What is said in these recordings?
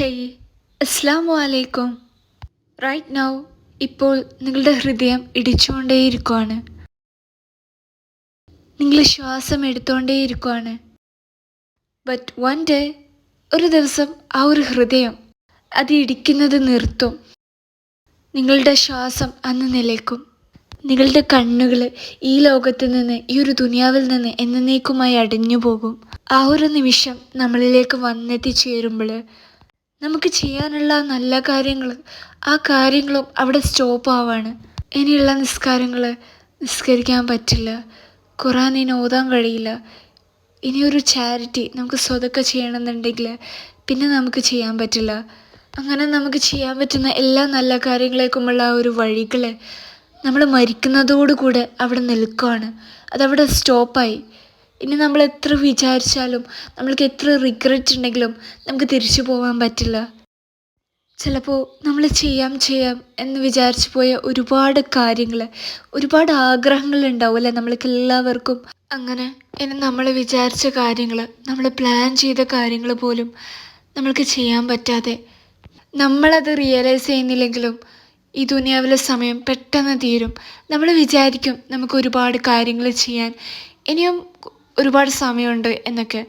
Hey അസ്സാമു അലൈക്കും right now ഇപ്പോൾ നിങ്ങളുടെ ഹൃദയം ഇടിച്ചുകൊണ്ടേയിരിക്കുവാണ് നിങ്ങൾ ശ്വാസം എടുത്തുകൊണ്ടേയിരിക്കുവാണ് ബട്ട് വൺ ഡേ ഒരു ദിവസം ആ ഒരു ഹൃദയം അത് ഇടിക്കുന്നത് നിർത്തും. നിങ്ങളുടെ ശ്വാസം അന്ന് നിലയ്ക്കും. നിങ്ങളുടെ കണ്ണുകൾ ഈ ലോകത്ത് നിന്ന് ഈ ഒരു ദുനിയാവിൽ നിന്ന് എന്നേക്കുമായി അടിഞ്ഞു പോകും ആ ഒരു നിമിഷം നമ്മളിലേക്ക് വന്നെത്തിച്ചേരുമ്പോൾ നമുക്ക് ചെയ്യാനുള്ള നല്ല കാര്യങ്ങൾ ആ കാര്യങ്ങളും അവിടെ സ്റ്റോപ്പ് ആവാണ്. ഇനിയുള്ള നിസ്കാരങ്ങൾ നിസ്കരിക്കാൻ പറ്റില്ല. ഖുറാൻ ഇനി ഓതാൻ കഴിയില്ല. ഇനിയൊരു ചാരിറ്റി നമുക്ക് സ്വതൊക്കെ ചെയ്യണമെന്നുണ്ടെങ്കിൽ പിന്നെ നമുക്ക് ചെയ്യാൻ പറ്റില്ല. അങ്ങനെ നമുക്ക് ചെയ്യാൻ പറ്റുന്ന എല്ലാ നല്ല കാര്യങ്ങളേക്കുമുള്ള ആ ഒരു വഴികൾ നമ്മൾ മരിക്കുന്നതോടുകൂടെ അവിടെ നിൽക്കുകയാണ് അതവിടെ സ്റ്റോപ്പായി ഇനി നമ്മൾ എത്ര വിചാരിച്ചാലും നമ്മൾക്ക് എത്ര റിഗ്രറ്റ് ഉണ്ടെങ്കിലും നമുക്ക് തിരിച്ചു പോകാൻ പറ്റില്ല. ചിലപ്പോൾ നമ്മൾ ചെയ്യാം ചെയ്യാം എന്ന് വിചാരിച്ചു പോയ ഒരുപാട് കാര്യങ്ങൾ ഒരുപാട് ആഗ്രഹങ്ങൾ ഉണ്ടാവില്ലേ നമ്മൾക്ക് എല്ലാവർക്കും? അങ്ങനെ ഇനി നമ്മൾ വിചാരിച്ച കാര്യങ്ങൾ നമ്മൾ പ്ലാൻ ചെയ്ത കാര്യങ്ങൾ പോലും നമ്മൾക്ക് ചെയ്യാൻ പറ്റാതെ നമ്മളത് റിയലൈസ് ചെയ്യുന്നില്ലെങ്കിലും ഈ ദുനിയാവിലെ സമയം പെട്ടെന്ന് തീരും. നമ്മൾ വിചാരിക്കും നമുക്ക് ഒരുപാട് കാര്യങ്ങൾ ചെയ്യാൻ. ഇനിയും ഒരുപാട് സമയമുണ്ട് എന്നൊക്കെ.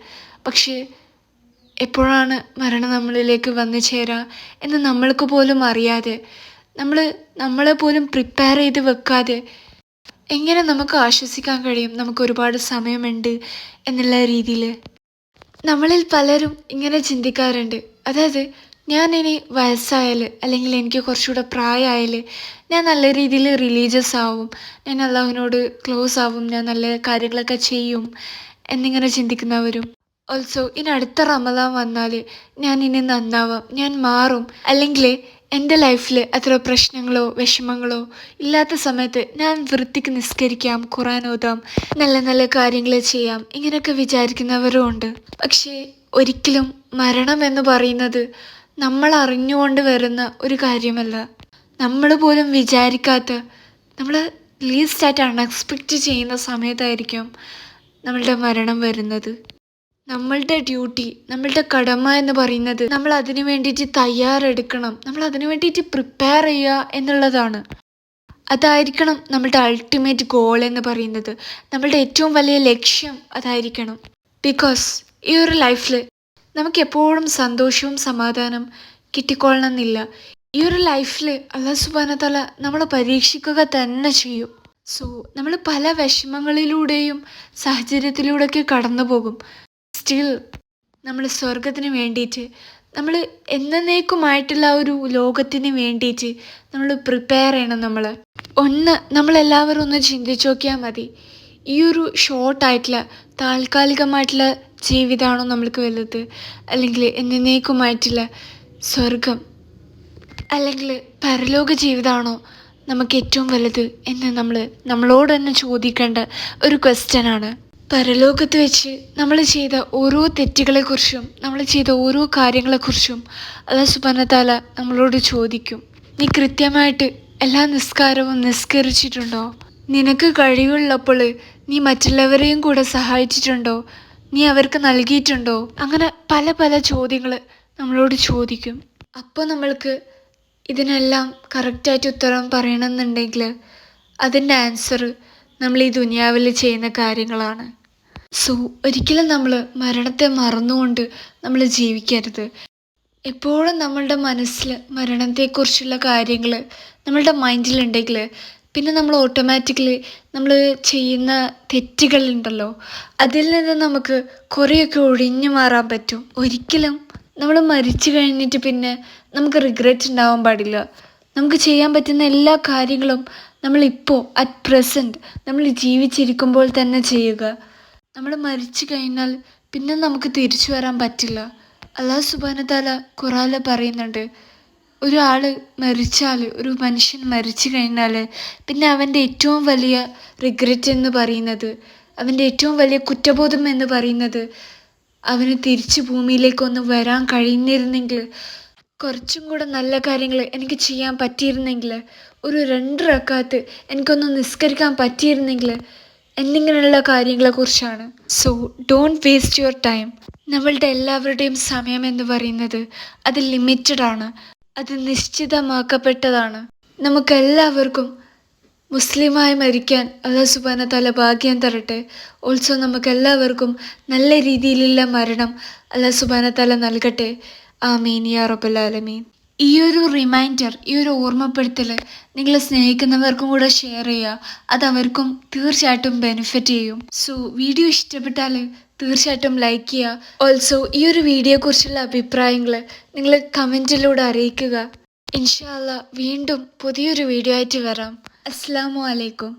പക്ഷേ എപ്പോഴാണ് മരണം നമ്മളിലേക്ക് വന്നു ചേരാ എന്ന് നമ്മൾക്ക് പോലും അറിയാതെ നമ്മൾ നമ്മളെ പോലും പ്രിപ്പയർ ചെയ്ത് വെക്കാതെ എങ്ങനെ നമുക്ക് ആശ്വസിക്കാൻ കഴിയും? നമുക്ക് ഒരുപാട് സമയമുണ്ട് എന്നുള്ള രീതിയിൽ നമ്മളിൽ പലരും ഇങ്ങനെ ചിന്തിക്കാറുണ്ട്. അതായത് ഞാൻ ഇനി വയസ്സായാൽ അല്ലെങ്കിൽ എനിക്ക് കുറച്ചുകൂടെ പ്രായമായാൽ ഞാൻ നല്ല രീതിയിൽ റിലീജിയസ് ആവും. ഞാൻ അള്ളാഹുവിനോട് ക്ലോസ് ആവും. ഞാൻ നല്ല കാര്യങ്ങളൊക്കെ ചെയ്യും. എന്നിങ്ങനെ ചിന്തിക്കുന്നവരും. ഓൾസോ ഇനി അടുത്ത റമദാൻ വന്നാൽ ഞാൻ ഇനി നന്നാവാം. ഞാൻ മാറും. അല്ലെങ്കിൽ എന്റെ ലൈഫിൽ അത്ര പ്രശ്നങ്ങളോ വിഷമങ്ങളോ ഇല്ലാത്ത സമയത്ത് ഞാൻ വൃത്തിക്ക് നിസ്കരിക്കാം ഖുറാൻ ഓതാം നല്ല നല്ല കാര്യങ്ങൾ ചെയ്യാം. ഇങ്ങനെയൊക്കെ വിചാരിക്കുന്നവരും ഉണ്ട്. പക്ഷേ ഒരിക്കലും മരണം എന്ന് പറയുന്നത് നമ്മൾ അറിഞ്ഞുകൊണ്ട് വരുന്ന ഒരു കാര്യമല്ല. നമ്മൾ പോലും വിചാരിക്കാത്ത നമ്മൾ ലീസ്റ്റ് ആയിട്ട് അൺഎക്സ്പെക്റ്റ് ചെയ്യുന്ന സമയത്തായിരിക്കും നമ്മളുടെ മരണം വരുന്നത്. നമ്മളുടെ ഡ്യൂട്ടി നമ്മളുടെ കടമ എന്ന് പറയുന്നത് നമ്മൾ അതിനു വേണ്ടിയിട്ട് തയ്യാറെടുക്കണം നമ്മൾ അതിനു വേണ്ടിയിട്ട് പ്രിപ്പയർ ചെയ്യുക എന്നുള്ളതാണ്. അതായിരിക്കണം നമ്മളുടെ അൾട്ടിമേറ്റ് ഗോൾ എന്ന് പറയുന്നത്. നമ്മളുടെ ഏറ്റവും വലിയ ലക്ഷ്യം അതായിരിക്കണം. ബിക്കോസ് ഈ ഒരു ലൈഫിൽ നമുക്ക് എപ്പോഴും സന്തോഷവും സമാധാനം കിട്ടിക്കൊള്ളണമെന്നില്ല. ഈ ഒരു ലൈഫിൽ അള്ളാഹ് സുബാനത്തല നമ്മൾ പരീക്ഷിക്കുക തന്നെ ചെയ്യും. സോ നമ്മൾ പല വിഷമങ്ങളിലൂടെയും സാഹചര്യത്തിലൂടെയൊക്കെ കടന്നു പോകും സ്റ്റിൽ നമ്മൾ സ്വർഗത്തിന് വേണ്ടിയിട്ട് നമ്മൾ എന്നേക്കുമായിട്ടുള്ള ഒരു ലോകത്തിന് വേണ്ടിയിട്ട് നമ്മൾ പ്രിപ്പയർ ചെയ്യണം നമ്മൾ ഒന്ന് നമ്മളെല്ലാവരും ഒന്ന് ചിന്തിച്ചു നോക്കിയാൽ മതി. ഈ ഒരു ഷോർട്ടായിട്ടുള്ള താൽക്കാലികമായിട്ടുള്ള ജീവിതമാണോ നമ്മൾക്ക് വലുത്? അല്ലെങ്കിൽ എന്നേക്കുമായിട്ടുള്ള സ്വർഗം? അല്ലെങ്കിൽ പരലോക ജീവിതമാണോ നമുക്ക് ഏറ്റവും വലുത് എന്ന് നമ്മൾ നമ്മളോട് തന്നെ ചോദിക്കേണ്ട ഒരു ക്വസ്റ്റ്യനാണ് പരലോകത്ത് വെച്ച് നമ്മൾ ചെയ്ത ഓരോ തെറ്റുകളെക്കുറിച്ചും നമ്മൾ ചെയ്ത ഓരോ കാര്യങ്ങളെക്കുറിച്ചും അല്ല സുബാനത്താല നമ്മളോട് ചോദിക്കും. നീ കൃത്യമായിട്ട് എല്ലാ നിസ്കാരവും നിസ്കരിച്ചിട്ടുണ്ടോ? നിനക്ക് കഴിവുള്ളപ്പോൾ നീ മറ്റുള്ളവരെയും കൂടെ സഹായിച്ചിട്ടുണ്ടോ? നീ അവർക്ക് നൽകിയിട്ടുണ്ടോ? അങ്ങനെ പല പല ചോദ്യങ്ങൾ നമ്മളോട് ചോദിക്കും. അപ്പോൾ നമ്മൾക്ക് ഇതിനെല്ലാം കറക്റ്റായിട്ട് ഉത്തരം പറയണമെന്നുണ്ടെങ്കിൽ അതിന്റെ ആൻസർ നമ്മൾ ഈ ദുനിയാവിൽ ചെയ്യുന്ന കാര്യങ്ങളാണ്. സോ ഒരിക്കലും നമ്മൾ മരണത്തെ മറന്നുകൊണ്ട് നമ്മൾ ജീവിക്കരുത്. എപ്പോഴും നമ്മളുടെ മനസ്സിൽ മരണത്തെക്കുറിച്ചുള്ള കാര്യങ്ങൾ നമ്മളുടെ മൈൻഡിലുണ്ടെങ്കിൽ പിന്നെ നമ്മൾ ഓട്ടോമാറ്റിക്കലി നമ്മൾ ചെയ്യുന്ന തെറ്റുകളുണ്ടല്ലോ. അതിൽ നിന്ന് നമുക്ക് കുറേയൊക്കെ ഒഴിഞ്ഞു മാറാൻ പറ്റും. ഒരിക്കലും നമ്മൾ മരിച്ചു കഴിഞ്ഞിട്ട് പിന്നെ നമുക്ക് റിഗ്രറ്റ് ഉണ്ടാവാൻ പാടില്ല. നമുക്ക് ചെയ്യാൻ പറ്റുന്ന എല്ലാ കാര്യങ്ങളും നമ്മളിപ്പോൾ അറ്റ് പ്രസന്റ് നമ്മൾ ജീവിച്ചിരിക്കുമ്പോൾ തന്നെ ചെയ്യുക. നമ്മൾ മരിച്ചു കഴിഞ്ഞാൽ പിന്നെ നമുക്ക് തിരിച്ചു വരാൻ പറ്റില്ല. അള്ളാഹു സുബാനത്താല ഖുറാല പറയുന്നുണ്ട് ഒരാൾ മരിച്ചാൽ ഒരു മനുഷ്യൻ മരിച്ചു കഴിഞ്ഞാൽ പിന്നെ അവന്റെ ഏറ്റവും വലിയ റിഗ്രറ്റ് എന്ന് പറയുന്നത് അവന്റെ ഏറ്റവും വലിയ കുറ്റബോധം എന്ന് പറയുന്നത് അവന് തിരിച്ച് ഭൂമിയിലേക്കൊന്ന് വരാൻ കഴിഞ്ഞിരുന്നെങ്കിൽ കുറച്ചും കൂടെ നല്ല കാര്യങ്ങൾ എനിക്ക് ചെയ്യാൻ പറ്റിയിരുന്നെങ്കിൽ ഒരു രണ്ട് റക്കാത്ത് എനിക്കൊന്ന് നിസ്കരിക്കാൻ പറ്റിയിരുന്നെങ്കിൽ എന്നിങ്ങനെയുള്ള കാര്യങ്ങളെക്കുറിച്ചാണ് so don't waste your time നമ്മളുടെ എല്ലാവരുടെയും സമയം എന്ന് പറയുന്നത് അത് ലിമിറ്റഡ് ആണ്. അത് നിശ്ചിതമാക്കപ്പെട്ടതാണ്. നമുക്കെല്ലാവർക്കും മുസ്ലിമായി മരിക്കാൻ അള്ളാഹു സുബാന തല ഭാഗ്യം തരട്ടെ. ഓൾസോ നമുക്കെല്ലാവർക്കും നല്ല രീതിയിലുള്ള മരണം അള്ളാഹു സുബാന തല നൽകട്ടെ. ആമീൻ യാ റബുലാലമീൻ ഈ ഒരു റിമൈൻഡർ ഈ ഒരു ഓർമ്മപ്പെടുത്തൽ നിങ്ങൾ സ്നേഹിക്കുന്നവർക്കും കൂടെ ഷെയർ ചെയ്യുക. അത് അവർക്കും തീർച്ചയായിട്ടും ബെനിഫിറ്റ് ചെയ്യും. സോ വീഡിയോ ഇഷ്ടപ്പെട്ടാൽ തീർച്ചയായിട്ടും ലൈക്ക് ചെയ്യുക. ഓൾസോ ഈ ഒരു വീഡിയോയെക്കുറിച്ചുള്ള അഭിപ്രായങ്ങൾ നിങ്ങൾ കമന്റിലൂടെ അറിയിക്കുക. ഇൻഷാല്ല വീണ്ടും പുതിയൊരു വീഡിയോ ആയിട്ട് വരാം. അസ്സാം വലൈക്കും